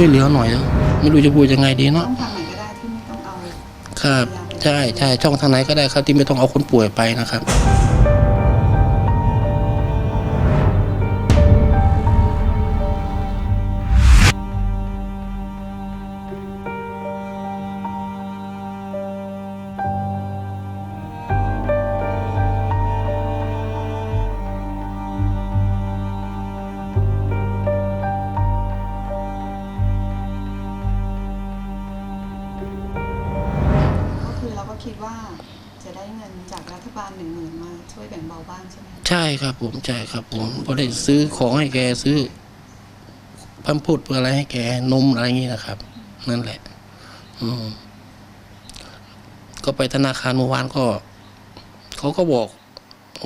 ช่วยเหลือหน่อยเถอะไม่รู้จะพูดยังไงดีต้เนาะองทางไหนก็ได้ที่ไม่ต้องเอาครับ ใช่ใช่ช่องทางไหนก็ได้ครับที่ไม่ต้องเอาคนป่วยไปนะครับ คิดว่าจะได้เงินจากรัฐบาลหนึ่งหมื่นมาช่วยแบ่งเบาบ้างใช่ไหมใช่ครับผมใช่ครับผมพอได้ซื้อของให้แกซื้อพัมพูดเพื่ออะไรให้แกนมอะไรอย่างนี้นะครับ นั่นแหละ อืมก็ไปธนาคารเมื่อวานก็เขาก็บอก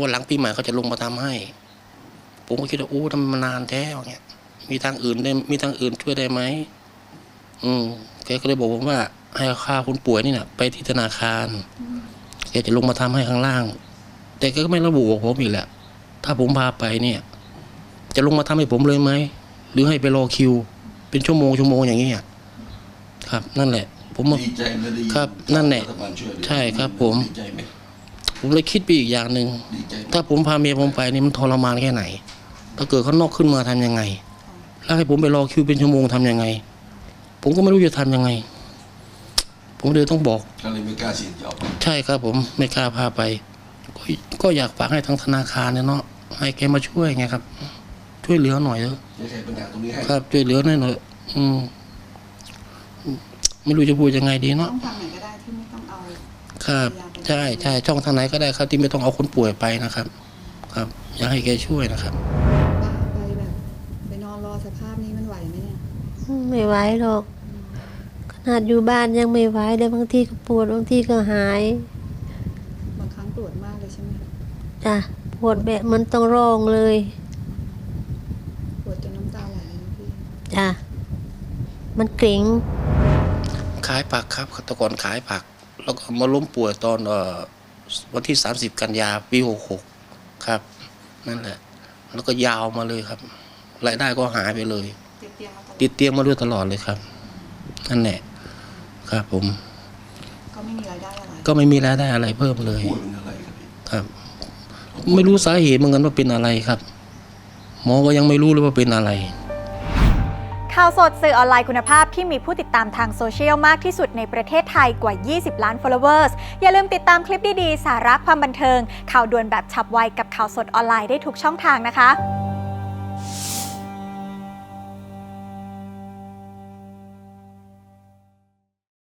ว่าหลังปีใหม่เขาจะลงมาทำให้ ผมก็คิดว่าโอ้ทำมานานแท้อย่างเงี้ยมีทางอื่นได้มีทางอื่นช่วยได้ไหมอืมแกก็เลยบอกผมว่า ให้เอาค่าคนป่วยนี่นะไปที่ธนาคารแกจะลงมาทำให้ข้างล่าง แต่ก็ไม่ระบุกับผมอีกแหละ ถ้าผมพาไปเนี่ย จะลงมาทำให้ผมเลยไหมหรือให้ไปรอคิว เป็นชั่วโมงชั่วโมงอย่างนี้อะครับ นั่นแหละ ผมว่าดีใจไหมได้ยิครับ นั่นแหละรัฐบาลช่วยเหลือใช่ครับผมดีใจไหมผมเลยคิดไปอีกอย่างหนึ่งดีใจไหมถ้าผมพาเมียผมไปนี่มันทรมานแค่ไหน ถ้าเกิดเขานอกขึ้นมาทำยังไง แล้วให้ผมไปรอคิวเป็นชั่วโมงทำยังไง ผมก็ไม่รู้จะทำยังไง ผมเลยต้องบอกก็เลยไม่กล้าเสี่ยงจะเอาไปใช่ครับ ผมไม่กล้าพาไปก็ก็อยากฝากให้ทางธนาคารเนี่ยเนาะให้แกมาช่วยไงครับ ช่วยเหลือหน่อยเถอะจะแก้ปัญหาตรงนี้ให้ครับช่วยเหลือหน่อยหน่อยอืมไม่รู้จะพูดยังไงดีต้เนาะองทางไหนก็ได้ที่ไม่ต้องเอาครับ ใช่ใช่ช่องทางไหนก็ได้ครับ ที่ไม่ต้องเอาคนป่วยไปนะครับ ครับ อยากให้แกช่วยนะครับไปแบบไปนอนรอสภาพนี้มันไหวไหมเนี่ย ไม่ไหวหรอก ขนาดอยู่บ้านยังไม่ไหวเลยบางทีก็ปวดบางทีก็หาย บางครั้งปวดมากเลยใช่ไหมจ้ะปวดแบบมันต้องร้องเลย ปวดจนน้ำตาไหลเลยนะพี่จ้ะมันเกร็งขายผักครับแต่ก่อนขายผัก แล้วก็มาล้มป่วยตอนเอ่อวันที่ 30 กันยาปี66ครับ นั่นแหละ แล้วก็ยาวมาเลยครับรายได้ก็หายไปเลย ติดเตียงมาตลอดติดเตียงมาด้วยตลอดเลยครับ นั่นแหละ ครับผม ก็ไม่มีรายได้อะไรก็ไม่มีรายได้อะไรเพิ่มเลย ป่วยเป็นอะไรครับพี่ครับ ไม่รู้สาเหตุเหมือนกันว่าเป็นอะไรครับ หมอก็ยังไม่รู้เลยว่าเป็นอะไร ข่าวสดสื่อออนไลน์คุณภาพที่มีผู้ติดตามทางโซเชียลมากที่สุดในประเทศไทยกว่า 20 ล้าน followers อย่าลืมติดตามคลิปดี ๆ สาระความบันเทิง ข่าวด่วนแบบฉับไวกับข่าวสดออนไลน์ได้ทุกช่องทางนะคะ